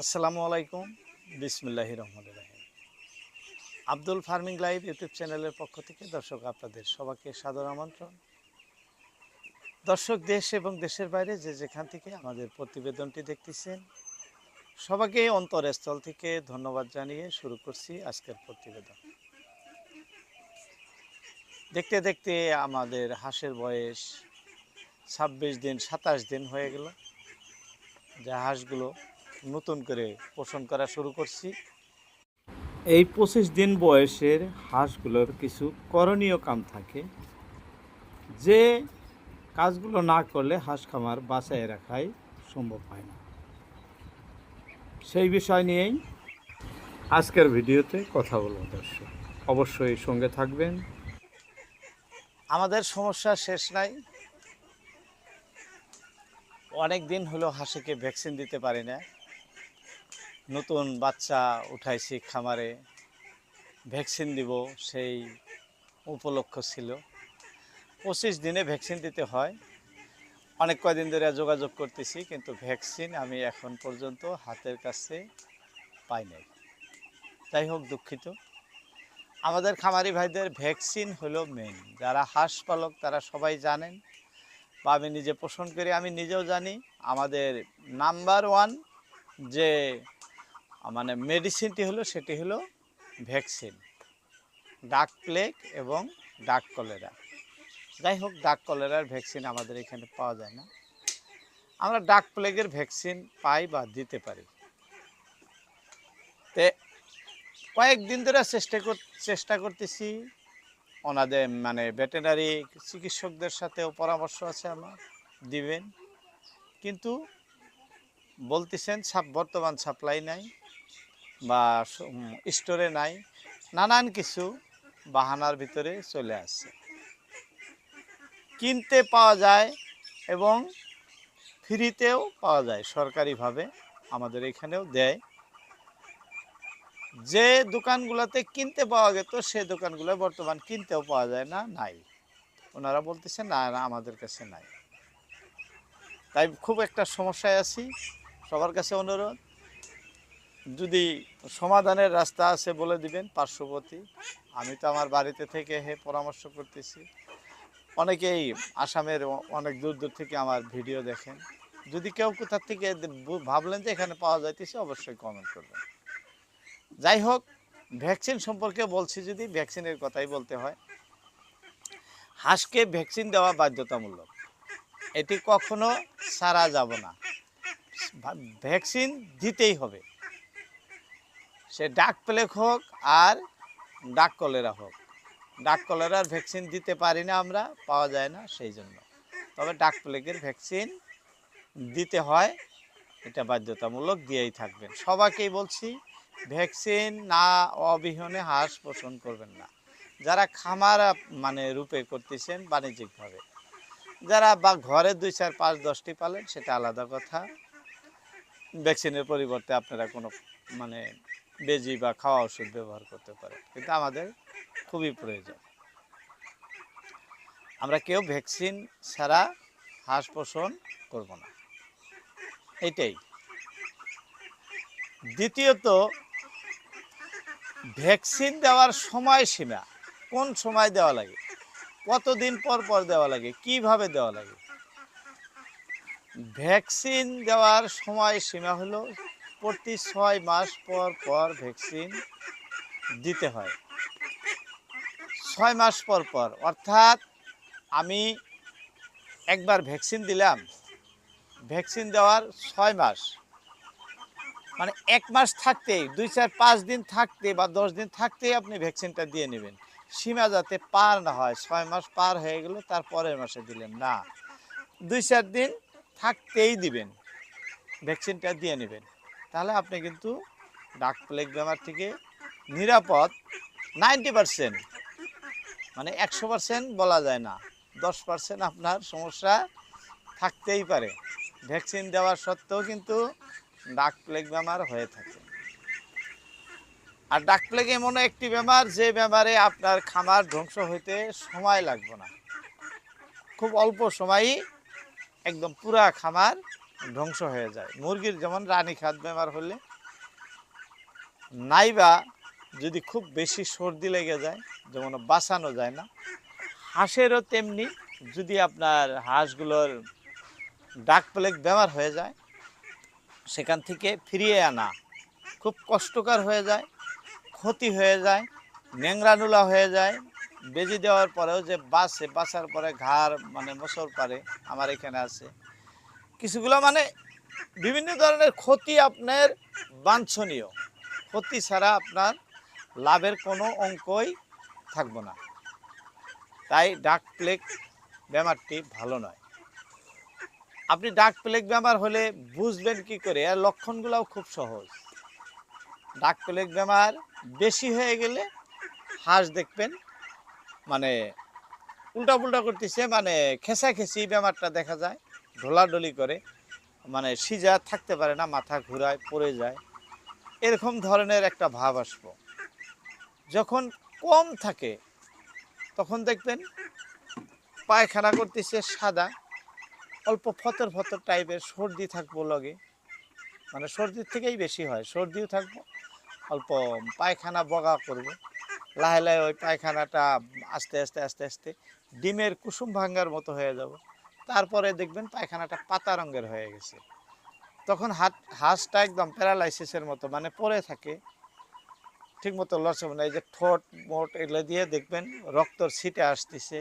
আসসালামু আলাইকুম। বিসমুল্লাহ রহমান রাহিম। আব্দুল ফার্মিং লাইভ ইউটিউব চ্যানেলের পক্ষ থেকে দর্শক আপনাদের সবাইকে সাদর আমন্ত্রণ। দর্শক দেশ এবং দেশের বাইরে যে যেখান থেকে আমাদের প্রতিবেদনটি দেখতেছেন, সবাইকে অন্তরস্থল থেকে ধন্যবাদ জানিয়ে শুরু করছি আজকের প্রতিবেদন। দেখতে দেখতে আমাদের হাঁসের বয়স ছাব্বিশ দিন, সাতাশ দিন হয়ে গেল। যে হাঁসগুলো নতুন করে পোষণ করা শুরু করছি। এই পঁচিশ দিন বয়সের হাঁসগুলোর কিছু করণীয় কাম থাকে। যে কাজগুলো না করলে হাঁস খামার বাঁচায় রাখাই সম্ভব হয় না। সেই বিষয় নিয়েই আজকের ভিডিওতে কথা বলব দর্শক। অবশ্যই সঙ্গে থাকবেন। আমাদের সমস্যা শেষ নাই। অনেক দিন হলো হাঁসিকে ভ্যাকসিন দিতে পারি না। নতুন বাচ্চা উঠাইছি খামারে, ভ্যাকসিন দিব সেই উপলক্ষ ছিল। পঁচিশ দিনে ভ্যাকসিন দিতে হয়। অনেক কয়দিন ধরে যোগাযোগ করতেছি, কিন্তু ভ্যাকসিন আমি এখন পর্যন্ত হাতের কাছে পাই নাই। যাই হোক, দুঃখিত। আমাদের খামারি ভাইদের ভ্যাকসিন হলো মেন যারা হাঁস পালক, তারা সবাই জানেন। বা আমি নিজে পোষণ করি, আমি নিজেও জানি। আমাদের নাম্বার ওয়ান যে মানে মেডিসিনটি হলো, সেটি হলো ভ্যাকসিন ডাক প্লেগ এবং ডাক কলেরা যাই হোক ডাক কলেরার ভ্যাকসিন আমাদের এখানে পাওয়া যায় না। আমরা ডাক প্লেগের ভ্যাকসিন পাই বা দিতে পারি। তে কয়েকদিন ধরে চেষ্টা কর, চেষ্টা করতেছি। ওনাদের মানে ভেটেনারি চিকিৎসকদের সাথেও পরামর্শ আছে আমার, দিবেন। কিন্তু বলতেছেন বর্তমান সাপ্লাই নাই। বা স্টোরে নাই, নানান কিছু বাহানার ভিতরে চলে আসছে কিনতে পাওয়া যায় এবং ফ্রিতেও পাওয়া যায়, সরকারিভাবে আমাদের এখানেও দেয়। যে দোকানগুলোতে কিনতে পাওয়া যেত, সে দোকানগুলো বর্তমান কিনতেও পাওয়া যায় না, নাই। ওনারা বলতেছে না না, আমাদের কাছে নাই। তাই খুব একটা সমস্যায় আছি। সবার কাছে অনুরোধ যদি সমাধানের রাস্তা আছে বলে দিবেন পার্শ্ববর্তী, আমি তো আমার বাড়িতে থেকে হে পরামর্শ করতেছি। অনেকেই আসামের অনেক দূর দূর থেকে আমার ভিডিও দেখেন। যদি কেউ কোথার থেকে ভাবলেন যে এখানে পাওয়া যাইতেছে, অবশ্যই কমেন্ট করবেন। যাই হোক, ভ্যাকসিন সম্পর্কে বলছি যদি, ভ্যাকসিনের কথাই বলতে হয়। হাঁসকে ভ্যাকসিন দেওয়া বাধ্যতামূলক। এটি কখনো সারা যাব না। ভ্যাকসিন দিতেই হবে। সে ডাক প্লেগ হোক আর ডাক কলেরা হোক। ডাক কলেরার ভ্যাকসিন দিতে পারি না আমরা, পাওয়া যায় না সেই জন্য। তবে ডাক প্লেগের ভ্যাকসিন দিতে হয়, এটা বাধ্যতামূলক দিয়েই থাকবেন। সবাইকেই বলছি, ভ্যাকসিন না অবিহনে হাঁস পোষণ করবেন না। যারা খামার মানে রূপে করতেছেন বাণিজ্যিকভাবে। যারা বা ঘরে দুই, চার, পাঁচ, দশটি পালেন, সেটা আলাদা কথা। ভ্যাকসিনের পরিবর্তে আপনারা কোনো মানে বেজি বা খাওয়া ওষুধ ব্যবহার করতে পারে। কিন্তু আমাদের খুবই প্রয়োজন। আমরা কেউ ভ্যাকসিন ছাড়া হাঁস পোষণ করব না। এটাই। দ্বিতীয়ত, ভ্যাকসিন দেওয়ার সময়সীমা কোন সময় দেওয়া লাগে? কতদিন পর পর দেওয়া লাগে? কীভাবে দেওয়া লাগে? ভ্যাকসিন দেওয়ার সময়সীমা হলো প্রতি ছয় মাস পর পর ভ্যাকসিন দিতে হয়। ছয় মাস পর পর, অর্থাৎ আমি একবার ভ্যাকসিন দিলাম, ভ্যাকসিন দেওয়ার ছয় মাস। মানে এক মাস থাকতেই, দুই, চার, পাঁচ দিন থাকতে বা দশ দিন থাকতেই আপনি ভ্যাকসিনটা দিয়ে নেবেন। সীমা যাতে পার না হয়, ছয় মাস পার হয়ে গেল তার পরের মাসে দিলেন না। দুই, চার দিন থাকতেই দিবেন, ভ্যাকসিনটা দিয়ে নেবেন। তাহলে আপনি কিন্তু ডাক প্লেগ বেমার থেকে নিরাপদ নাইনটি পারসেন্ট মানে একশো পারসেন্ট বলা যায় না। দশ পারসেন্ট আপনার সমস্যা থাকতেই পারে। ভ্যাকসিন দেওয়ার সত্ত্বেও কিন্তু ডাক প্লেগ বেমার হয়ে থাকে। আর ডাক প্লেগ এমন একটি বেমার, যে বেমারে আপনার খামার ধ্বংস হইতে সময় লাগবে না। খুব অল্প সময়ই একদম পুরা খামার ধ্বংস হয়ে যায়। মুরগির যেমন রানী খাদ বেমার হলে নাইবা যদি খুব বেশি সর্দি লেগে যায়, যেমন বাঁচানো যায় না, হাঁসেরও তেমনি যদি আপনার হাঁসগুলোর ডাক প্লেগ বেমার হয়ে যায়, সেখান থেকে ফিরিয়ে আনা খুব কষ্টকর হয়ে যায়, ক্ষতি হয়ে যায়, ন্যাংরানুলা হয়ে যায়, বেজি দেওয়ার পরেও যে বাসে বাসার পরে ঘাড় মানে মোসর পারে, আমার এখানে আছে। কিছুগুলো মানে বিভিন্ন ধরনের ক্ষতি আপনার বাঞ্ছনীয়। ক্ষতি ছাড়া আপনার লাভের কোনো অঙ্কই থাকব না। তাই ডাক প্লেগ ব্যামারটি ভালো নয়। আপনি ডাক প্লেগ বেমার হলে বুঝবেন কি করে আর লক্ষণগুলোও খুব সহজ। ডাক প্লেগ বেমার বেশি হয়ে গেলে হাঁস দেখবেন মানে উল্টা পুল্টা করতেছে মানে খেসা খেসি বেমারটা দেখা যায়। ঢোলাঢলি করে মানে সিজা থাকতে পারে না, মাথা ঘুরায়, পড়ে যায়। এরকম ধরনের একটা ভাব আসব। যখন কম থাকে, তখন দেখবেন পায়খানা করতেছে সাদা, অল্প ফতর ফতর টাইপের সর্দি থাকব লগে। মানে সর্দির থেকেই বেশি হয়, সর্দিও থাকব, অল্প পায়খানা বগা করবে। লাহে লাহে ওই পায়খানাটা আস্তে আস্তে আস্তে আস্তে ডিমের কুসুম ভাঙ্গার মতো হয়ে যাব। তারপরে দেখবেন পায়খানাটা পাতা রঙের হয়ে গেছে। তখন হাত, হাঁসটা একদম প্যারালাইসিসের মতো মানে পড়ে থাকে। ঠিক মতো লড়ছে না, এই যে ঠোঁট, মোট এগুলো দিয়ে দেখবেন রক্তর ছিটে আসতেছে।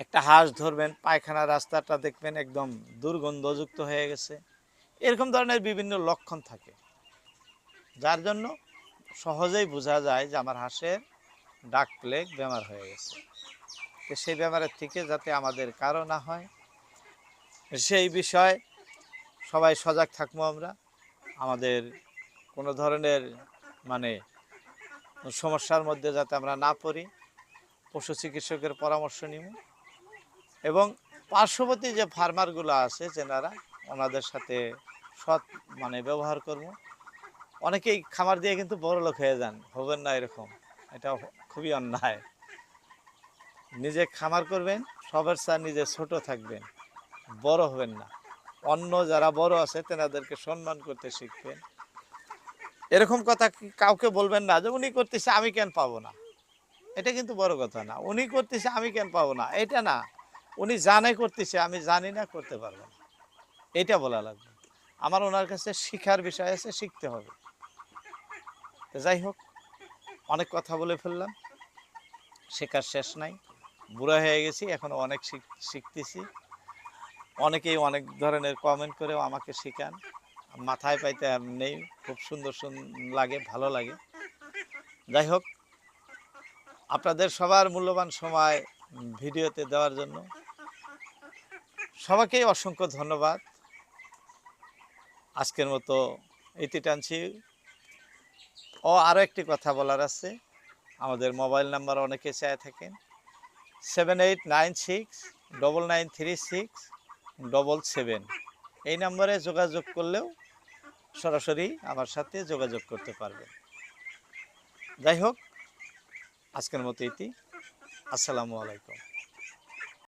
একটা হাঁস ধরবেন পায়খানা রাস্তাটা দেখবেন একদম দুর্গন্ধযুক্ত হয়ে গেছে। এরকম ধরনের বিভিন্ন লক্ষণ থাকে। যার জন্য সহজেই বোঝা যায় যে আমার হাঁসের ডাক প্লেগ বেমার হয়ে গেছে। সেই বেমারের থেকে যাতে আমাদের কারও না হয়। সেই বিষয়ে সবাই সজাগ থাকব আমরা। আমাদের কোনো ধরনের মানে সমস্যার মধ্যে যাতে আমরা না পড়ি, পশু চিকিৎসকের পরামর্শ নিব। এবং পার্শ্ববর্তী যে ফার্মারগুলো আছে, যেনারা ওনাদের সাথে সৎ মানে ব্যবহার করব। অনেকেই খামার দিয়ে কিন্তু বড় লোক হয়ে যান, হবেন না এরকম। এটা খুবই অন্যায়। নিজে খামার করবেন, সবার স্যার নিজে ছোট থাকবেন, বড় হবেন না। অন্য যারা বড় আছে, তেনাদেরকে সম্মান করতে শিখবেন। এরকম কথা কাউকে বলবেন না যে, উনি করতেছে, আমি কেন পাবো না? এটা কিন্তু বড় কথা না। উনি করতেছে, আমি কেন পাবো না? এটা না। উনি জানে করতেছে, আমি জানি না, করতে পারব না। এটা বলা লাগবে। আমার ওনার কাছে শিখার বিষয় আছে, শিখতে হবে। যাই হোক, অনেক কথা বলে ফেললাম। শেখার শেষ নাই। বুড়া হয়ে গেছি, এখনও অনেক শিখ- শিখতেছি। অনেকেই অনেক ধরনের কমেন্ট করেও আমাকে শেখান। মাথায় পাইতে নেই, খুব সুন্দর সুন্দর লাগে, ভালো লাগে। যাই হোক, আপনাদের সবার মূল্যবান সময় ভিডিওতে দেওয়ার জন্য সবাইকেই অসংখ্য ধন্যবাদ। আজকের মতো ইতি টানছি। ও আরও একটি কথা বলার আছে। আমাদের মোবাইল নাম্বার অনেকে চায় থাকেন। Seven eight nine six double nine three six double seven এই নম্বরে যোগাযোগ করলেও সরাসরি আমার সাথে যোগাযোগ করতে পারবে যাই হোক, আজকের মতো ইতি আসসালামু আলাইকুম।